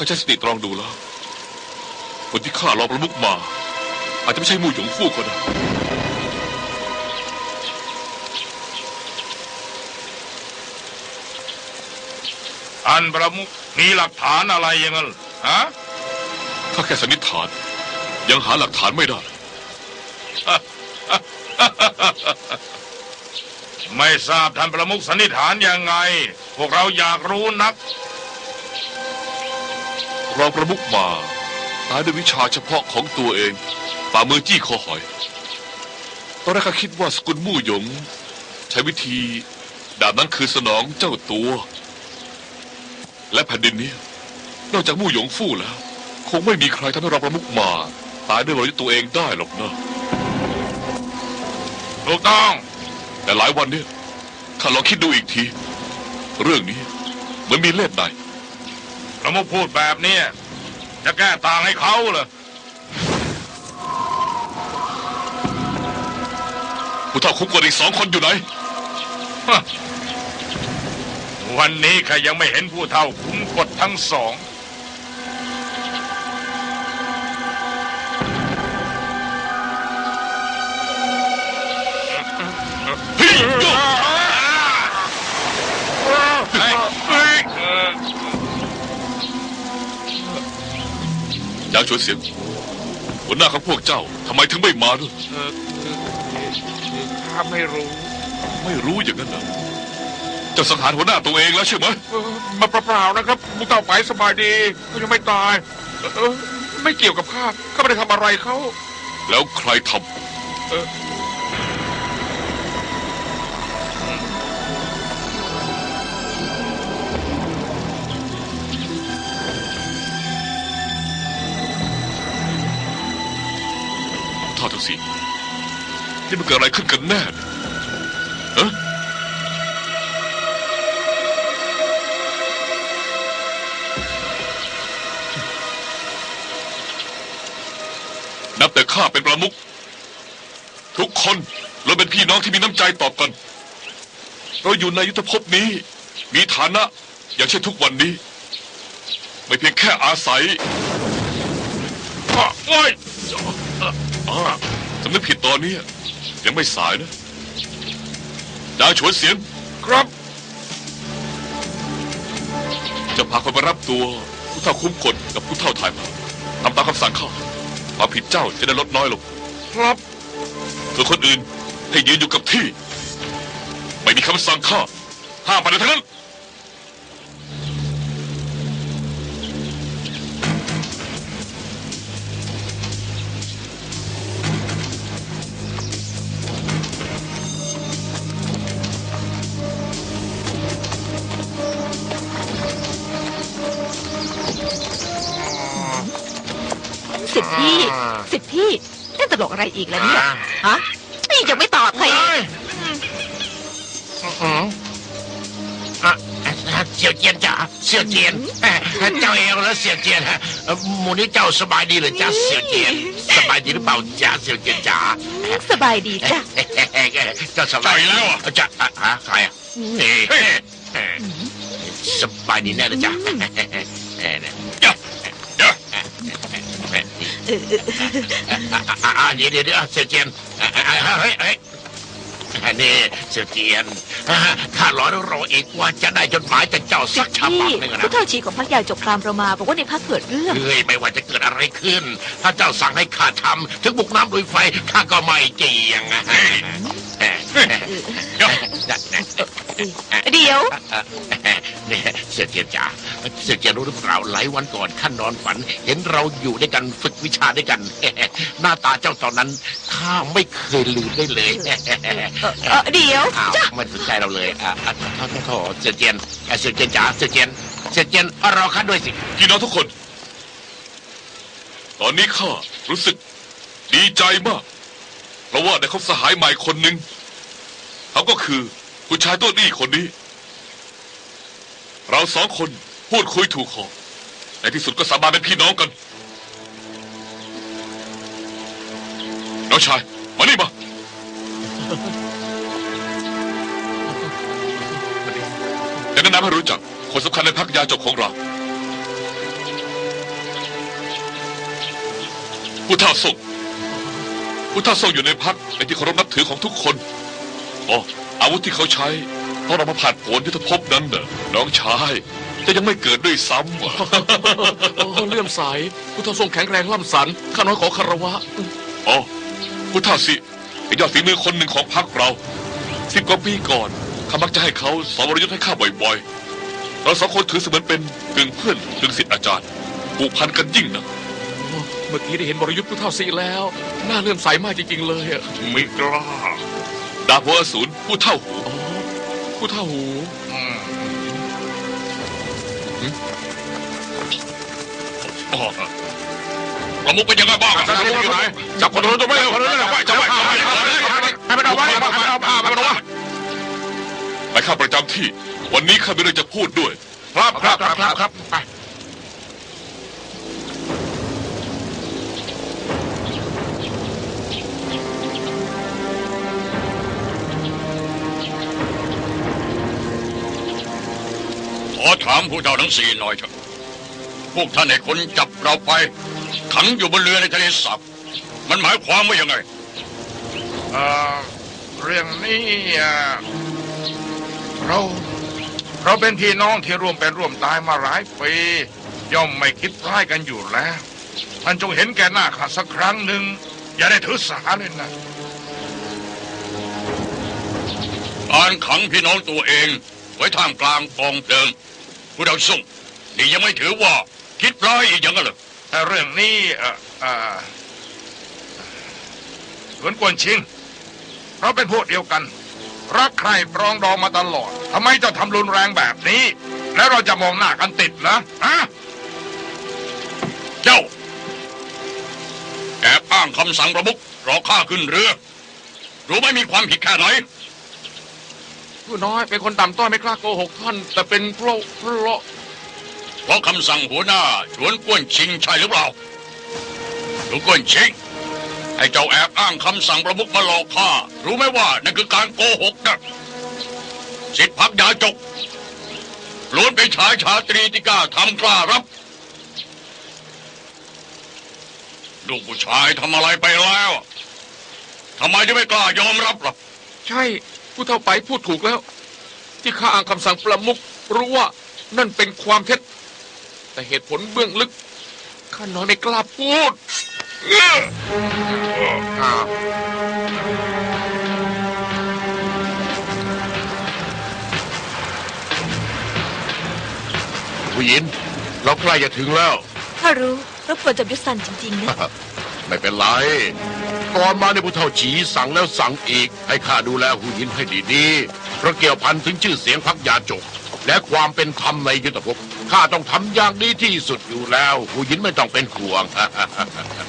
เขาใช้สติตรองดูแล้ว คนที่ฆ่ารองประมุขมา อาจจะไม่ใช่มู่หยงฟู่ก็ได้อันประมุขมีหลักฐานอะไรอยังงั้นฮะข้าแค่สันนิษฐาน ยังหาหลักฐานไม่ได้ ไม่ทราบท่านประมุขสันนิษฐานยังไง พวกเราอยากรู้นักร องประมุขมาตายด้วยวิชาเฉพาะของตัวเองฝ่ามือจี้คอหอย ตอนแรกข้าคิดว่าสกุลมู่หยง ใช้วิธีดาบนั้นคือสนองเจ้าตัว และแผ่นดินนี้นอกจากมู่หยงฟู่แล้ว คงไม่มีใครทำให้รองประมุขมา ตายด้วยรอยตัวเองได้หรอกนะถูกต้อง แต่หลายวันเนี่ยข้าลองคิดดูอีกที เรื่องนี้เหมือนมีเล่ห์ใน ประมุขพูดแบบนี้จะแก้ต่างให้เขาเหรอผู้เฒ่าคุ้มกว่าอีกสองคนอยู่ไหนฮะวันนี้ข้ายังไม่เห็นผู้เท่าคุ้มกฎทั้งสอง ชวนเสียงหัวหน้าของพวกเจ้าทำไมถึงไม่มาด้วยเออคือคือข้าไม่รู้ไม่รู้อย่างนั้นเหรอเจ้าสังหารหัวหน้าตัวเองแล้วใช่ไหมเออมาเปล่าๆนะครับมุกเต่าไปสบายดีเขายังไม่ตายเออไม่เกี่ยวกับข้าข้าไม่ได้ทำอะไรเขาแล้วใครทเออ ท่าทั้งสี่นี่มันเกิดอะไรขึ้นกันแน่เนี่ยฮะนับแต่ข้าเป็นประมุขทุกคนเราเป็นพี่น้องที่มีน้ำใจต่อกัน เราอยู่ในยุทธภพนี้ มีฐานะอย่างเช่นทุกวันนี้ ไม่เพียงแค่อาศัยอะโอ้ย อ่าสำนึกผิดตอนนี้ยังไม่สายนะดาวฉวนเสียงครับ จะพาคนมารับตัวผู้เฒ่าคุ้มกฎกับผู้เฒ่าถ่ายมาทำตามคำสั่งเข้าความผิดเจ้าจะได้ลดน้อยลง ครับส่วนคนอื่นให้ยืนอยู่กับที่ ไม่มีคำสั่งข้าห้ามไปไหนทั้งนั้น พี่สิทธิพี่เล่นตลกอะไรอีกแล้วเนี่ยฮะนี่ยังไม่ตอบใครอีกอืมอะอะเสี่ยวเจียนจ๋าเสี่ยวเจียนเอ่อเจ้าเองแล้วเสี่ยวเจียนฮะเอ่อหมูนี้เจ้าสบายดีเหรือจ้าเสี่ยวเจียนสบายดีหรือเปล่าจ้าเสี่ยวเจียนจ๋า สบายดีจ้ะเจ้าสบายใจแล้วอะจ้าอะฮะใครอะเฮ้ยเฮ้ยเฮ้ยสบายดีแน่เลยจ้าเอ้ยเนี่ย เดี๋ยวเดี๋ยว อะอะอะเดี๋ยวเดี๋ยวเสียเจียนเฮ้ยเฮ้ยอันนี้เสียเจียนข้ารอรออีกว่าจะได้จดหมายจากเจ้าสักฉบับหนึ่งนะผู้เท่าชีของพักใหญ่จบพรามเรามาบอกว่าในพักเกิดเรื่องเฮ้ยไม่ว่าจะเกิดอะไรขึ้น ถ้าเจ้าสั่งให้ข้าทำถึงบุกน้ำลุยไฟข้าก็ไม่เจียงอะ เดี๋ยวเดี๋ยว เนี่ยเสียเจียนจ๋าเสียเจียนรู้หรือเปล่าหลายวันก่อนข้านอนฝัน เห็นเราอยู่ด้วยกันฝึกวิชาด้วยกัน หน้าตาเจ้าตอนนั้นข้าไม่เคยลืมได้เลยเออเออเดี๋ยวอ้าวจ้ะไม่สนใจเราเลยอะอะโทษโทษโทษเสียเจียนอะเสียเจียนจ๋าเสียเจียนเสียเจียนรอข้าด้วยสิพี่น้องทุกคน ตอนนี้ข้ารู้สึกดีใจมาก เพราะว่าได้คบสหายใหม่คนหนึ่ง เขาก็คือผู้ชายตัวนี้คนนี้ เราสองคนพูดคุยถูกคอในที่สุดก็สาบานเป็นพี่น้องกัน น้องชาย มานี่มา จะแนะนำให้รู้จัก คนสำคัญในพักยาจบของเรา ผู้เท่าส่งผู้เท่าส่งอยู่ในพักเป็นที่เคารพนับถือของทุกคน อ๋ออาวุธที่เขาใช้ตอนเรามาผ่านผลยุทธภพนั้นเน่ะน้องชายจะยังไม่เกิดด้วยซ้ำอะ โอ้เลื่อมใสผู้เท่าทรงแข็งแรงล่ำสันข้าน้อยขอคารวะ อ๋อผู้เท่าสิเป็นยอดฝีมือคนหนึ่งของพักเราสิบกว่าปีก่อนข้ามักจะให้เขาสอนวรยุทธ์ให้ข้าบ่อยๆ เราสองคนถือเสมือนเป็นกึ่งเพื่อนกึ่งศิษย์อาจารย์ผูกพันกันยิ่งนะเมื่อกี้ได้เห็นบรยุทธ์ผู้เท่าสีแล้ว น่าเลื่อมใสมากจริงๆเลยอะ ไม่กล้า ดาบหัวอสูรผู้เท่าหูอ๋อผู้เท่าหูอืมอ๋อประมุขเป็นยังไงบ้างจับคนร้ายจับคนร้ายตัวไม่เอาคนร้ายไว้จับไว้จับไว้ให้มันเอาไว้ให้มันเอาผ้ามันเอาไว้ไปข้าประจำที่ วันนี้ข้ามีเรื่องจะพูดด้วย ครับครับครับครับไป อถามผู้เจ้าทั้งสี่หน่อยเถอะพวกท่านให้คนจับเราไป ขังอยู่บนเรือในทะเลสาบมันหมายความว่ายังไงเอ่อเรื่องนี้อะเราเราเป็นพี่น้องที่ร่วมเป็นร่วมตายมาหลายปี ย่อมไม่คิดร้ายกันอยู่แล้ว ท่านจงเห็นแก่หน้าข้าสักครั้งหนึ่ง อย่าได้ถือสาเลยนะ การขังพี่น้องตัวเอง ไว้ท่ามกลางกองเพลิงผู้เดาส่งนี่ยังไม่ถือว่าคิดร้ายอีกอย่างนั้นเหรอแต่เรื่องนี้เอ่อเอ่อสวนกวนชิง เราเป็นพวกเดียวกัน รักใครปรองดองมาตลอดทำไมเจะทำรุนแรงแบบนี้ แล้วเราจะมองหน้ากันติดเหรอฮะเจ้าแอบอ้างคำสั่งประมุขรอข้าขึ้นเรือ รู้ไหม่มีความผิดแค่ไหน ผู้น้อยเป็นคนต่ำต้อยไม่กล้าโกหกท่าน แต่เป็นเพราะเพราะเพราะคำสั่งหัวหน้าชวนกวนชิงใช่หรือเปล่าหรือกวนชิงให้เจ้าแอบอ้างคำสั่งประมุขมาหลอกข้ารู้ไหมว่านั่นคือการโกหกนะสิทธิพักยาจกล้วนเป็นชายชาตรีที่กล้าทำกล้ารับลูกผู้ชายทำอะไรไปแล้วทำไมถึงไม่กล้ายอมรับล่ะใช่ ผู้เท่าไปพูดถูกแล้ว ที่ข้าอ่านคำสั่งประมุขรู้ว่านั่นเป็นความเท็จ แต่เหตุผลเบื้องลึกข้าน้อยไม่กล้าพูดผู้หญิงเราใกล้จะถึงแล้ว ถ้ารู้รบกวนจับยุทธสันจริง ๆ นะ ไม่เป็นไร ก่อนมาในผู้เฒ่าฉีสั่งแล้วสั่งอีก ให้ข้าดูแลหูยินให้ดีๆเพราะเกี่ยวพันถึงชื่อเสียงพักยาจก และความเป็นธรรมในยุทธภพข้าต้องทำอย่างดีที่สุดอยู่แล้วหูยินไม่ต้องเป็นห่วง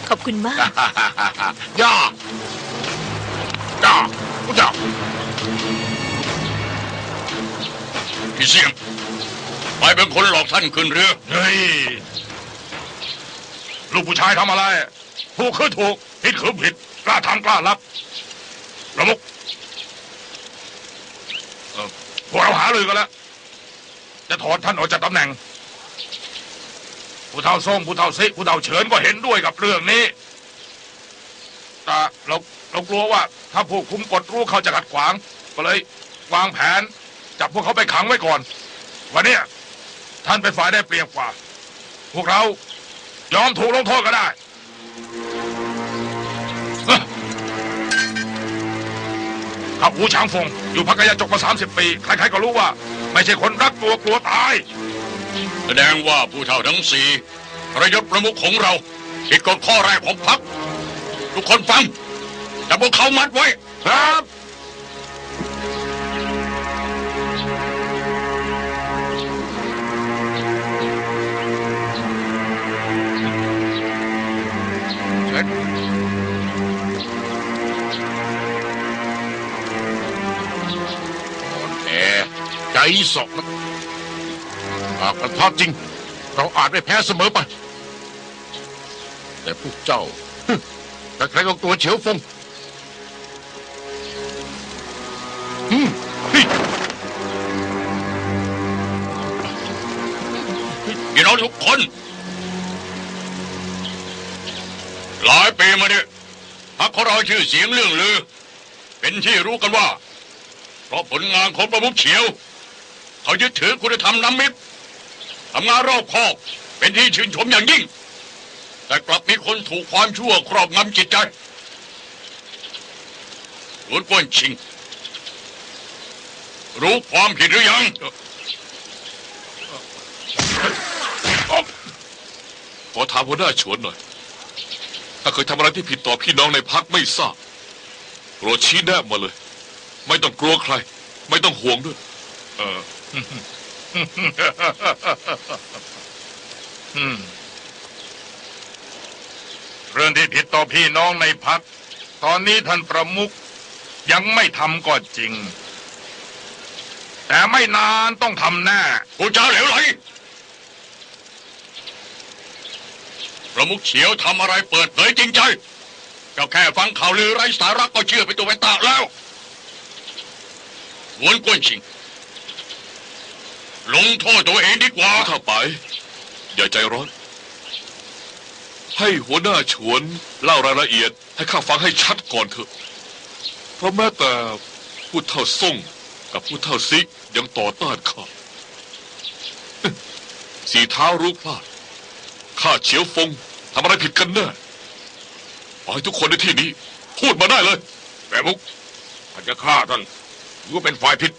ขอบคุณมาก ย่าย่าผู้เจ้าพี่เสี่ยงไปเป็นคนหลอกท่านขึ้นเรือ เฮ้ย ลูกผู้ชายทำอะไร ถูกคือถูก ผิดคือผิด กล้าทำกล้ารับระมุขพวกเราหารือกันแล้ว จะถอนท่านออกจากตำแหน่ง ผู้เฒ่าส้มผู้เฒ่าซิผู้เฒ่าเฉินก็เห็นด้วยกับเรื่องนี้แต่เราเรากลัวว่า ถ้าผู้คุมกฎรู้เขาจะขัดขวาง ก็เลยวางแผน จับพวกเขาไปขังไว้ก่อน วันนี้ท่านเป็นฝ่ายได้เปรียบกว่า พวกเรายอมถูกลงโทษก็ได้ ข้าหูช้างฟง อยู่พักกายาจกมาสามสิบปีใครๆก็รู้ว่า ไม่ใช่คนรักตัวกลัวตาย แสดงว่าผู้เฒ่าทั้งสี่ประยศประมุขของเราผิดกฎข้อแรกของพรรคทุกคนฟังจับพวกเขามัดไว้ ครับ ใจสอกนะหากกระทบจริง เราอาจไม่แพ้เสมอไป แต่พวกเจ้าแต่ใครก็กลัวเฉียวฟงอืมฮ้ยพี่น้องทุกคน หลายปีมาเนี่ยพักของเราชื่อเสียงเรื่องลือ เป็นที่รู้กันว่า เพราะผลงานของประมุขเฉียว เขายึดถือคุณธรรมน้ำมิตรทำงานรอบคอบเป็นที่ชื่นชมอย่างยิ่ง แต่กลับมีคนถูกความชั่วครอบงำจิตใจหลวนกวนชิง รู้ความผิดหรือยัง ขอถามหัวหน้าชวนหน่อย ถ้าเคยทำอะไรที่ผิดต่อพี่น้องในพักไม่ทราบโปรดชี้แนะมาเลย ไม่ต้องกลัวใคร ไม่ต้องห่วงด้วย เออ เรื่องที่ผิดต่อพี่น้องในพัก ตอนนี้ท่านประมุขยังไม่ทำก็จริง แต่ไม่นานต้องทำแน่กูจะเหลวไหลประมุขเฉียวทำอะไรเปิดเผยจริงใจเจ้าแค่ฟังข่าวลือไร้สาระก็เชื่อไปตัวไปตาแล้ววนกวนชิง ลงโทษตัวเองดีกว่า เข้าไป อย่าใจร้อน ให้หัวหน้าชวนเล่ารายละเอียด ให้ข้าฟังให้ชัดก่อนเถอะ เพราะแม้แต่ผู้เท่าส่งกับผู้เท่าซิกยังต่อต้านข้า สีเท้ารู้พลาด ข้าเฉียวฟงทำอะไรผิดกันแน่ขอให้ทุกคนในที่นี้ พูดมาได้เลยแม่มุกถ้าจะฆ่าท่านถือว่าเป็นฝ่ายผิด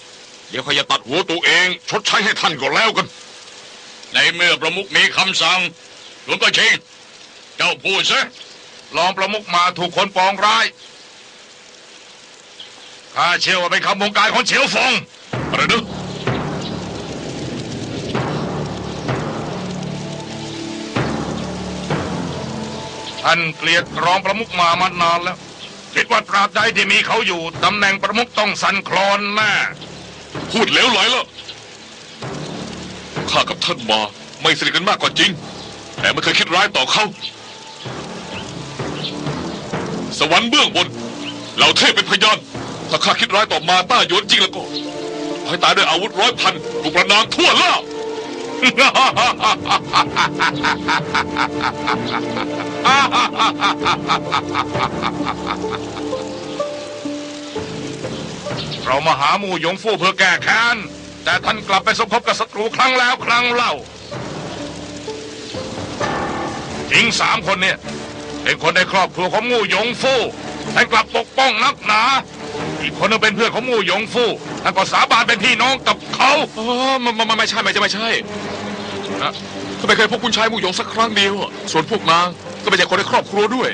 เดี๋ยวขาจะตัดหัวตัวเอง ชดใช้ให้ท่านก็แล้วกัน ในเมื่อประมุขมีคำสั่งหลวงกวนชิง เจ้าพูดซะรองประมุขมาถูกคนปองร้ายข้าเชื่อว่าเป็นคำบงการของเฉียวฟงอะไรนะท่านเกลียดรองประมุขมามานานแล้วคิดว่าตราบใดที่มีเขาอยู่ตำแหน่งประมุขต้องสั่นคลอนแน่ พูดเหลวไหลแล้วข้ากับท่านมาไม่สนิทกันมากกว่าจริง แต่ไม่เคยคิดร้ายต่อเขา สวรรค์เบื้องบนเหล่าเทพเป็นพยานถ้าข้าคิดร้ายต่อมาต้าโยนจริงแล้วก็ให้ตายด้วยอาวุธร้อยพันถูกประนามทั่วล่า เรามาหาหมู่หยงฟู่เพื่อแก้แค้น แต่ท่านกลับไปสมทบกับศัตรูครั้งแล้วครั้งเล่าหญิงสามคนเนี่ยเป็นคนในครอบครัวของหมู่หยงฟู่ท่านกลับปกป้องนักหนา อีกคนนึงเป็นเพื่อนของหมู่หยงฟู่ท่านก็สาบานเป็นพี่น้องกับเขาอ๋อไมันมันไม่ใช่ไม่ใช่ไม่ใช่นะก็ไม่เคยพบคุณชายมู่หยงสักครั้งเดียวอะส่วนพวกนางก็ไม่ใช่คนในครอบครัวด้วย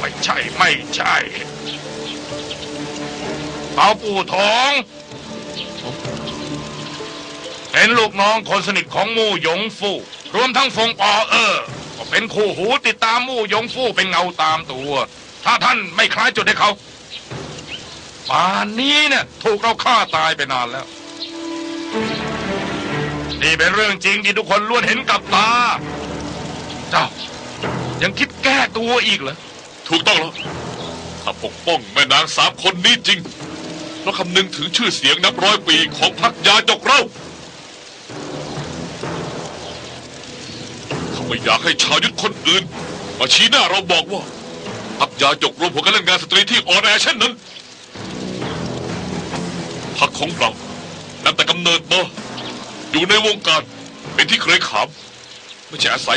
ไม่ใช่ไม่ใช่ เอาปู่ทอง เป็นลูกน้องคนสนิทของมู่หยงฟู่รวมทั้งฟงปอเออก็เป็นคู่หูติดตามมู่หยงฟู่เป็นเงาตามตัว ถ้าท่านไม่คล้ายจุดให้เขาป่านนี้เนี่ยถูกเราฆ่าตายไปนานแล้ว นี่เป็นเรื่องจริงที่ทุกคนล้วนเห็นกับตา เจ้า ยังคิดแก้ตัวอีกเหรอถูกต้องแล้วข้าปกป้องแม่นางสามคนนี้จริง ราะคำนึงถึงชื่อเสียงนับร้อยปีของพรรคยาจกเราข้าไม่อยากให้ชาวยุทธคนอื่น มาชี้หน้าเราบอกว่าพรรคยาจกรวมหัวกันเล่นงานสตรีที่อ่อนแอเช่นนั้นพรรคของเรานับแต่กำเนิดมาอยู่ในวงการเป็นที่เคยขาม ไม่ใช่อาศัย